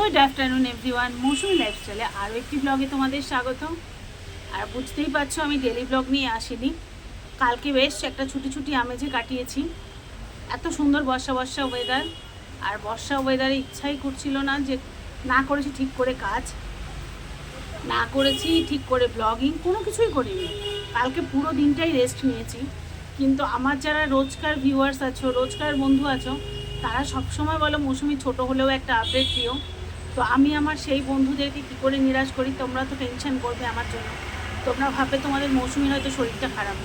Good afternoon everyone মৌসুমি লাইফস্টাইলে আরও একটি ব্লগে তোমাদের স্বাগত আর বুঝতেই পারছ, আমি ডেলি ব্লগ নিয়ে আসিনি। কালকে বেশ একটা ছুটি ছুটি আমেজে কাটিয়েছি। এত সুন্দর বর্ষা বর্ষা ওয়েদার আর বর্ষা ওয়েদারে ইচ্ছাই করছিল না যে না করেছি ঠিক করে কাজ। না করেছি ঠিক করে ব্লগিং কোনো কিছুই করিনি। কালকে পুরো দিনটাই রেস্ট নিয়েছি। কিন্তু আমার যারা রোজকার ভিউয়ার্স আছো, রোজকার বন্ধু আছো, তারা সবসময় বলো, মৌসুমি ছোট হলেও একটা আপডেট দিও। তো আমি আমার সেই বন্ধুদেরকে কী করে নিরাশ করি? তোমরা তো টেনশন করবে আমার জন্য। তোমরা ভাববে তোমাদের মৌসুমির হয়তো শরীরটা খারাপ।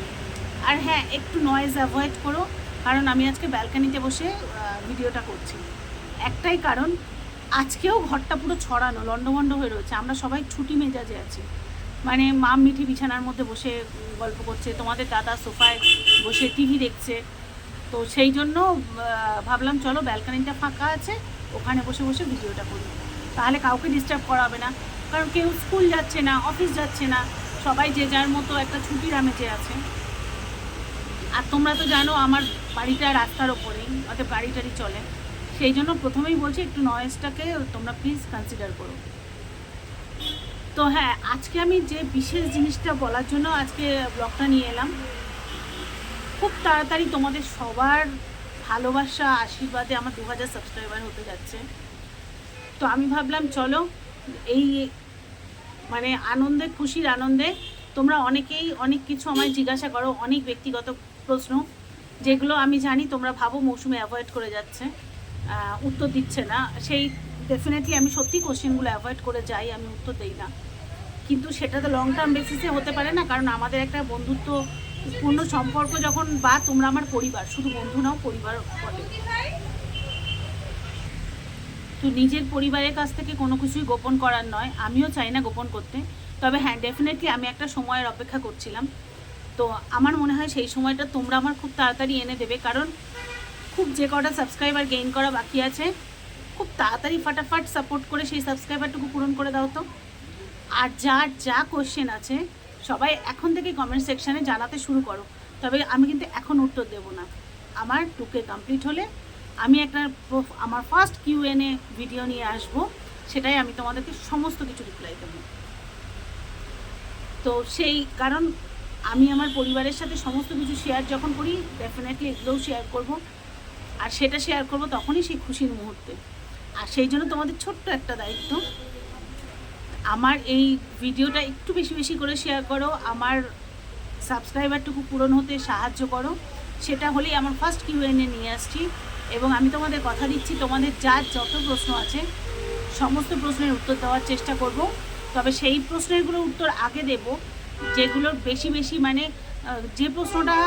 আর হ্যাঁ একটু নয়েজ অ্যাভয়েড করো। কারণ আমি আজকে ব্যালকানিতে বসে ভিডিওটা করছি। একটাই কারণ, আজকেও ঘরটা পুরো ছড়ানো লন্ডভন্ড হয়ে রয়েছে। আমরা সবাই ছুটি মেজাজে আছি। মানে মা মিঠি বিছানার মধ্যে বসে গল্প করছে। তোমাদের দাদা সোফায় বসে টিভি দেখছে। তো সেই জন্য ভাবলাম চলো ব্যালকানিটা ফাঁকা আছে। ওখানে বসে বসে ভিডিওটা করি। তাহলে কাউকে ডিস্টার্ব করাবে না। কারণ কেউ স্কুল যাচ্ছে না অফিস যাচ্ছে না, সবাই যে যার মতো একটা ছুটির আমেজে আছে। আর তোমরা তো জানো আমার বাড়িটা রাস্তার ওপরেই অর্থাৎ গাড়ি টাড়ি চলে। সেই জন্য প্রথমেই বলছি একটু নয়েজটাকে তোমরা প্লিজ কনসিডার করো। তো হ্যাঁ আজকে আমি যে বিশেষ জিনিসটা বলার জন্য আজকে ব্লগটা নিয়ে এলাম, খুব তাড়াতাড়ি তোমাদের সবার ভালোবাসা, আশীর্বাদে আমার দু হাজার সাবস্ক্রাইবার হতে যাচ্ছে। তো আমি ভাবলাম, চলো এই মানে আনন্দে, খুশির আনন্দে তোমরা অনেকেই অনেক কিছু আমায় জিজ্ঞাসা করো, অনেক ব্যক্তিগত প্রশ্ন, যেগুলো আমি জানি তোমরা ভাবো মৌসুমে অ্যাভয়েড করে যাচ্ছে উত্তর দিচ্ছে না। সেই ডেফিনেটলি আমি সত্যি কোশ্চেনগুলো অ্যাভয়েড করে যাই, আমি উত্তর দিই না। কিন্তু সেটা তো লং টার্ম বেসিসে হতে পারে না, কারণ আমাদের একটা বন্ধুত্ব পূর্ণ সম্পর্ক যখন বা তোমরা আমার পরিবার, শুধু বন্ধু নাও, পরিবার বলে। তো নিজের পরিবারের কাছ থেকে কোনো কিছুই গোপন করার নয়। আমিও চাই না গোপন করতে। তবে হ্যাঁ ডেফিনেটলি আমি একটা সময়ের অপেক্ষা করছিলাম। তো আমার মনে হয় সেই সময়টা তোমরা আমার খুব তাড়াতাড়ি এনে দেবে। কারণ খুব যে কটা সাবস্ক্রাইবার গেইন করা বাকি আছে, খুব তাড়াতাড়ি ফাটাফাট সাপোর্ট করে সেই সাবস্ক্রাইবারটুকু পূরণ করে দাও তো। আর যার যা কোশ্চেন আছে, সবাই এখন থেকে কমেন্ট সেকশানে জানাতে শুরু করো। তবে আমি কিন্তু এখন উত্তর দেব না। আমার টুকে কমপ্লিট হলে আমি একটা আমার ফার্স্ট কিউএনএ ভিডিও নিয়ে আসব, সেটাই আমি তোমাদেরকে সমস্ত কিছু রিপ্লাই দেবো তো সেই কারণ আমি আমার পরিবারের সাথে সমস্ত কিছু শেয়ার যখন করি ডেফিনেটলি এগুলোও শেয়ার করব। আর সেটা শেয়ার করব তখনই সেই খুশির মুহূর্তে। আর সেই জন্য তোমাদের ছোট্ট একটা দায়িত্ব, আমার এই ভিডিওটা একটু বেশি বেশি করে শেয়ার করো, আমার সাবস্ক্রাইবারটুকু পূরণ হতে সাহায্য করো। সেটা হলেই আমার ফার্স্ট কিউএনএ নিয়ে আসছি। এবং আমি তোমাদের কথা দিচ্ছি, তোমাদের যার যত প্রশ্ন আছে, সমস্ত প্রশ্নের উত্তর দেওয়ার চেষ্টা করব। তবে সেই প্রশ্নেরগুলোর উত্তর আগে দেব, যেগুলোর বেশি বেশি মানে যে প্রশ্নটা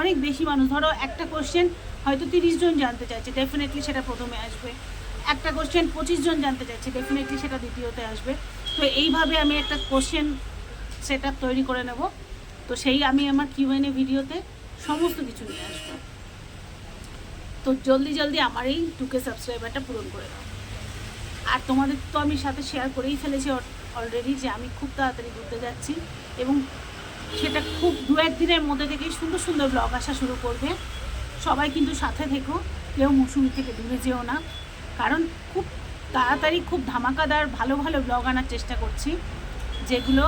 অনেক বেশি মানুষ, ধরো একটা কোশ্চেন হয়তো তিরিশ জন জানতে চাইছে ডেফিনেটলি সেটা প্রথমে আসবে। একটা কোশ্চেন পঁচিশ জন জানতে চাইছে ডেফিনেটলি সেটা দ্বিতীয়তে আসবে। তো এইভাবে আমি একটা কোশ্চেন সেট তৈরি করে নেব। তো সেই আমি আমার কিউএনএ ভিডিওতে সমস্ত কিছু নিয়ে আসব। তো জলদি জলদি আমার এই টুকে সাবস্ক্রাইবারটা পূরণ করে দাও। আর তোমাদের তো আমি সাথে শেয়ার করেই ফেলেছি অলরেডি যে আমি খুব তাড়াতাড়ি ঘুরতে যাচ্ছি এবং সেটা খুব দু একদিনের মধ্যে থেকেই সুন্দর সুন্দর ব্লগ আসা শুরু করবে। সবাই কিন্তু সাথে থেকো, কেউ মৌসুমি থেকে দূরে যেও না। কারণ খুব তাড়াতাড়ি, খুব ধামাকাদার, ভালো ভালো ব্লগ আনার চেষ্টা করছি, যেগুলো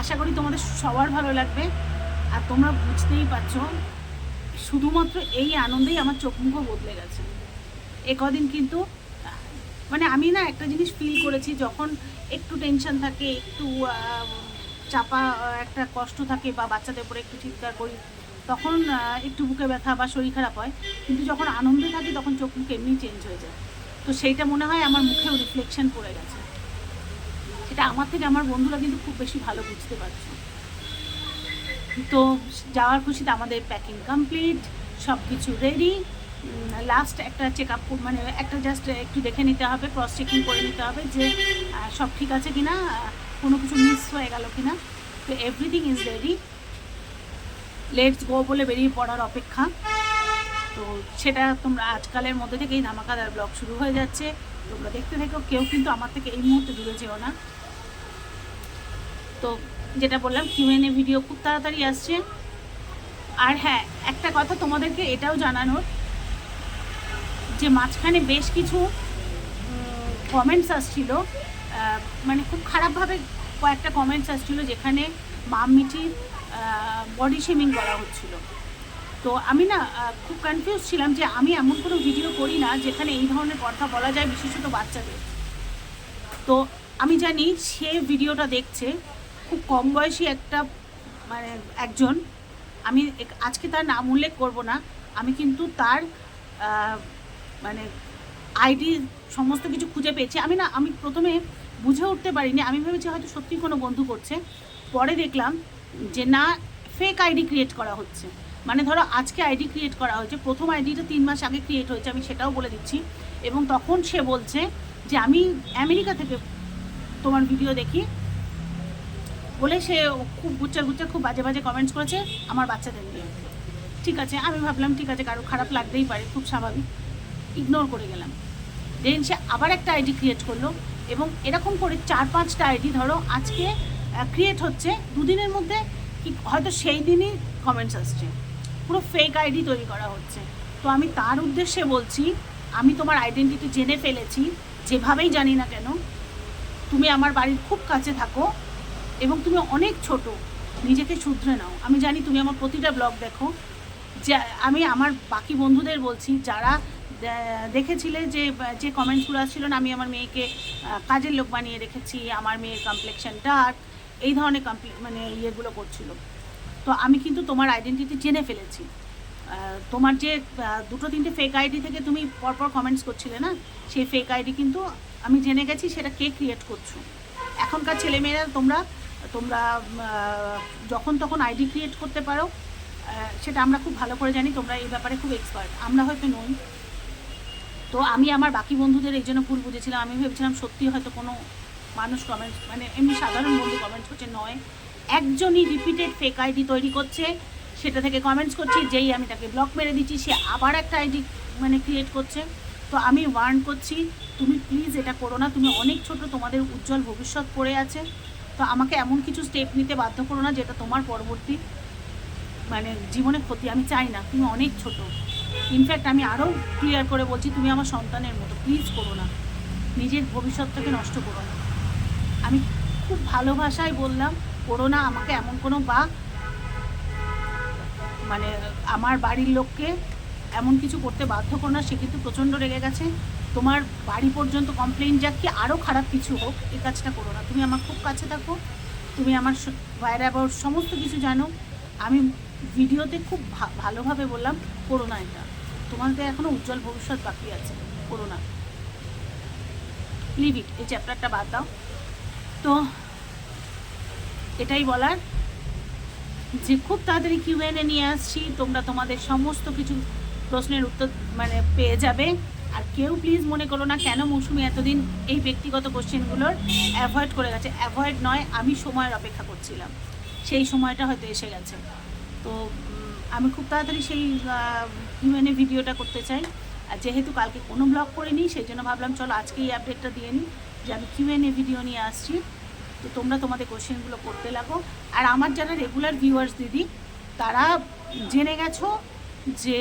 আশা করি তোমাদের সবার ভালো লাগবে। আর তোমরা বুঝতেই পারছ শুধুমাত্র এই আনন্দেই আমার চোখ মুখও বদলে গেছে। এ কদিন কিন্তু মানে আমি না একটা জিনিস ফিল করেছি, যখন একটু টেনশন থাকে, একটু চাপা, একটা কষ্ট থাকে বা বাচ্চাদের উপরে একটু চিৎকার করি, তখন একটু বুকে ব্যথা বা শরীর খারাপ হয়। কিন্তু যখন আনন্দে থাকি, তখন চোখ মুখ এমনি চেঞ্জ হয়ে যায়। তো সেইটা মনে হয় আমার মুখেও রিফ্লেকশন পড়ে গেছে। সেটা আমার থেকে আমার বন্ধুরা কিন্তু খুব বেশি ভালো বুঝতে পারছে। তো যাওয়ার খুশিতে আমাদের প্যাকিং কমপ্লিট সব কিছু রেডি লাস্ট একটা চেক আপ মানে একটা জাস্ট একটু দেখে নিতে হবে ক্রস চেকিং করে নিতে হবে যে সব ঠিক আছে কি না কোনো কিছু মিস হয়ে গেল কি না তো everything is ready let's go বলে বেরিয়ে পড়ার অপেক্ষা। তো সেটা তোমরা আজকালের মধ্যে থেকেই ধামাকাদার ব্লগ শুরু হয়ে যাচ্ছে। তোমরা দেখতে থেকো, কেউ কিন্তু আমার থেকে এই মুহূর্তে দূরে যেও না। তো যেটা বললাম কিউএনএ ভিডিও খুব তাড়াতাড়ি আসছে। আর হ্যাঁ একটা কথা তোমাদেরকে এটাও জানানোর, যে মাঝখানে বেশ কিছু কমেন্টস আসছিল। মানে খুব খারাপভাবে কয়েকটা কমেন্টস আসছিল যেখানে মাম মিঠির বডি শেমিং করা হচ্ছিল। তো আমি না খুব কনফিউজ ছিলাম যে আমি এমন কোনো ভিডিও করি না যেখানে এই ধরনের কথা বলা যায় বিশেষত বাচ্চাদের। তো আমি জানি সে ভিডিওটা দেখছে খুব কম বয়সী একটা মানে একজন। আমি আজকে তার নাম উল্লেখ করব না। আমি কিন্তু তার মানে আইডি সমস্ত কিছু খুঁজে পেয়েছি। আমি না, আমি প্রথমে বুঝে উঠতে পারিনি। আমি ভেবেছি হয়তো সত্যি কোনো বন্ধু করছে। পরে দেখলাম যে না ফেক আইডি ক্রিয়েট করা হচ্ছে। মানে ধরো আজকে আইডি ক্রিয়েট করা হয়েছে। প্রথম আইডিটা তিন মাস আগে ক্রিয়েট হয়েছে, আমি সেটাও বলে দিচ্ছি। এবং তখন সে বলছে যে, আমি আমেরিকা থেকে তোমার ভিডিও দেখি। বলে সে খুব গুচ্চার গুচ্চার খুব বাজে বাজে কমেন্টস করেছে, আমার বাচ্চাদের নিয়ে। ঠিক আছে, আমি ভাবলাম ঠিক আছে, কারও খারাপ লাগতেই পারে, খুব স্বাভাবিক। ইগনোর করে গেলাম। দেন সে আবার একটা আইডি ক্রিয়েট করল এবং এরকম করে চার পাঁচটা আইডি ধরো, আজকে ক্রিয়েট হচ্ছে। দুদিনের মধ্যে কি, হয়তো সেই দিনই কমেন্টস আসছে। পুরো ফেক আইডি তৈরি করা হচ্ছে। তো আমি তার উদ্দেশ্যে বলছি, আমি তোমার আইডেন্টিটি জেনে ফেলেছি, যেভাবেই জানি না কেন, তুমি আমার বাড়ির খুব কাছে থাকো এবং তুমি অনেক ছোট, নিজেকে শুধরে নাও। আমি জানি তুমি আমার প্রতিটা ব্লগ দেখো। যে, আমি আমার বাকি বন্ধুদের বলছি, যারা দেখেছিলে যে যে কমেন্টসগুলো আসছিল না, আমি আমার মেয়েকে কাজের লোক বানিয়ে রেখেছি, আমার মেয়ের কমপ্লেকশন ডার্ক এই ধরনের কমপ্লে মানে ইয়েগুলো করছিল। তো আমি কিন্তু তোমার আইডেন্টিটি জেনে ফেলেছি। তোমার যে দুটো তিনটে ফেক আইডি থেকে তুমি পরপর কমেন্টস করছিলে না, সেই ফেক আইডি কিন্তু আমি জেনে গেছি সেটা কে ক্রিয়েট করছ। এখনকার ছেলেমেয়েরা তোমরা তোমরা যখন তখন আইডি ক্রিয়েট করতে পারো। সেটা আমরা খুব ভালো করে জানি, তোমরা এই ব্যাপারে খুব এক্সপার্ট আমরা হয়তো নই। তো আমি আমার বাকি বন্ধুদের এই জন্য ভুল বুঝেছিলাম। আমি ভেবেছিলাম সত্যি হয়তো কোনো মানুষ কমেন্ট মানে এমনি সাধারণ বন্ধু কমেন্ট করছে, নয়। একজনই রিপিটেড ফেক আইডি তৈরি করছে, সেটা থেকে কমেন্টস করছি, যেই আমি তাকে ব্লক মেরে দিচ্ছি, সে আবার একটা আইডি মানে ক্রিয়েট করছে। তো আমি ওয়ার্ন করছি, তুমি প্লিজ এটা করো না। তুমি অনেক ছোট, তোমাদের উজ্জ্বল ভবিষ্যৎ পড়ে আছে। তো আমাকে এমন কিছু স্টেপ নিতে বাধ্য করো না যেটা তোমার পরবর্তী মানে জীবনে ক্ষতি। আমি চাই না, তুমি অনেক ছোট। ইনফ্যাক্ট আমি আরও ক্লিয়ার করে বলছি, তুমি আমার সন্তানের মতো। প্লিজ করো না। নিজের ভবিষ্যৎটাকে নষ্ট করো না। আমি খুব ভালো ভাষায় বললাম, করো না আমাকে এমন কোনো বা মানে আমার বাড়ির লোককে এমন কিছু করতে বাধ্য করো না, সে কিন্তু প্রচণ্ড রেগে গেছে। তোমার বাড়ি পর্যন্ত কমপ্লেন যাক কি আরও খারাপ কিছু হোক এই কাজটা করো না। তুমি আমার খুব কাছে থাকো, তুমি আমার বাইরে আবার সমস্ত কিছু জানো। আমি ভিডিওতে খুব ভালোভাবে বললাম, করো না এটা। তোমাদের এখনও উজ্জ্বল ভবিষ্যৎ বাকি আছে, করো না। লিভ ইট এই চ্যাপ্টারটা বাদ দাও। তো, এটাই বলার। যে খুব তাড়াতাড়ি কিউএনএ নিয়ে আসছি, তোমরা তোমাদের সমস্ত কিছু প্রশ্নের উত্তর মানে পেয়ে যাবে। আর কেউ প্লিজ মনে করো না কেন মৌসুমি এতদিন এই ব্যক্তিগত কোশ্চেনগুলোর অ্যাভয়েড করে গেছে। অ্যাভয়েড নয়, আমি সময়ের অপেক্ষা করছিলাম। সেই সময়টা হয়তো এসে গেছে। তো আমি খুব তাড়াতাড়ি সেই কিউএনএ ভিডিওটা করতে চাই। আর যেহেতু কালকে কোনো ব্লগ করিনি, সেই জন্য ভাবলাম চলো আজকে এই আপডেটটা দিয়ে নিই যে আমি কিউএনএ ভিডিও নিয়ে আসছি। তো তোমরা তোমাদের কোশ্চেনগুলো করতে লাগো। আর আমার যারা রেগুলার ভিউয়ার্স দিদি, তারা জেনে গেছো যে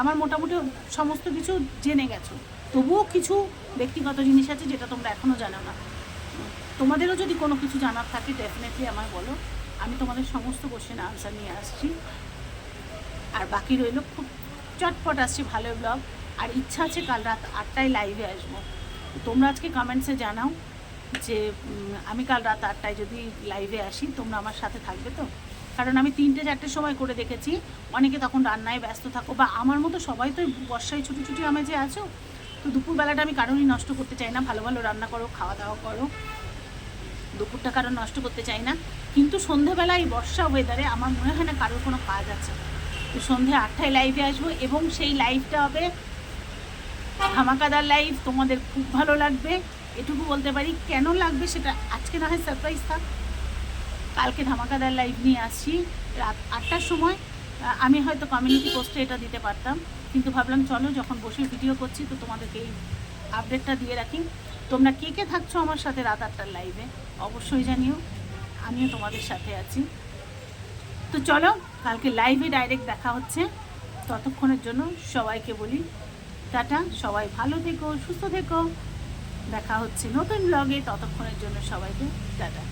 আমার মোটামুটি সমস্ত কিছু জেনে গেছো। তবুও কিছু ব্যক্তিগত জিনিস আছে যেটা তোমরা এখনও জানো না। তোমাদেরও যদি কোনো কিছু জানার থাকে ডেফিনেটলি আমায় বলো। আমি তোমাদের সমস্ত কোশ্চেন আনসার নিয়ে আসছি। আর বাকি রইল খুব চটপট আসছি ভালো ব্লগ আর ইচ্ছা আছে কাল রাত আটটায় লাইভে আসব। তোমরা আজকে কমেন্টসে জানাও যে আমি কাল রাত আটটায় যদি লাইভে আসি, তোমরা আমার সাথে থাকবে তো? কারণ আমি তিনটে চারটের সময় করে দেখেছি। অনেকে তখন রান্নায় ব্যস্ত থাকো বা আমার মতো সবাই তো বর্ষায় ছুটি ছুটি যে আছো, তো দুপুরবেলাটা আমি কারোরই নষ্ট করতে চাই না। ভালো ভালো রান্না করো খাওয়া দাওয়া করো। দুপুরটা কারণ নষ্ট করতে চাই না। কিন্তু সন্ধেবেলা এই বর্ষা ওয়েদারে আমার মনে হয় না কারোর কোনো কাজ আছে। তো সন্ধে আটটায় লাইভে আসব এবং সেই লাইভটা হবে ধামাকাদার লাইভ তোমাদের খুব ভালো লাগবে। এটুকু বলতে পারি, কেন লাগবে সেটা আজকে না হয় সারপ্রাইজ থাক। কালকে ধামাকাদার লাইভ নিয়ে আসছি। রাত আটটার সময়। আমি হয়তো কমিউনিটি পোস্টে এটা দিতে পারতাম। কিন্তু ভাবলাম, চলো যখন বসে ভিডিও করছি, তো তোমাদেরকে এই আপডেটটা দিয়ে রাখি। তোমরা কে কে থাকছো আমার সাথে রাত আটটার লাইভে অবশ্যই জানিও। আমিও তোমাদের সাথে আছি। তো চলো, কালকে লাইভে ডাইরেক্ট দেখা হচ্ছে। ততক্ষণের জন্য সবাইকে বলি, টাটা, সবাই ভালো থেকো, সুস্থ থেকো। দেখা হচ্ছে নতুন ব্লগে ততক্ষণের জন্য সবাইকে, টাটা।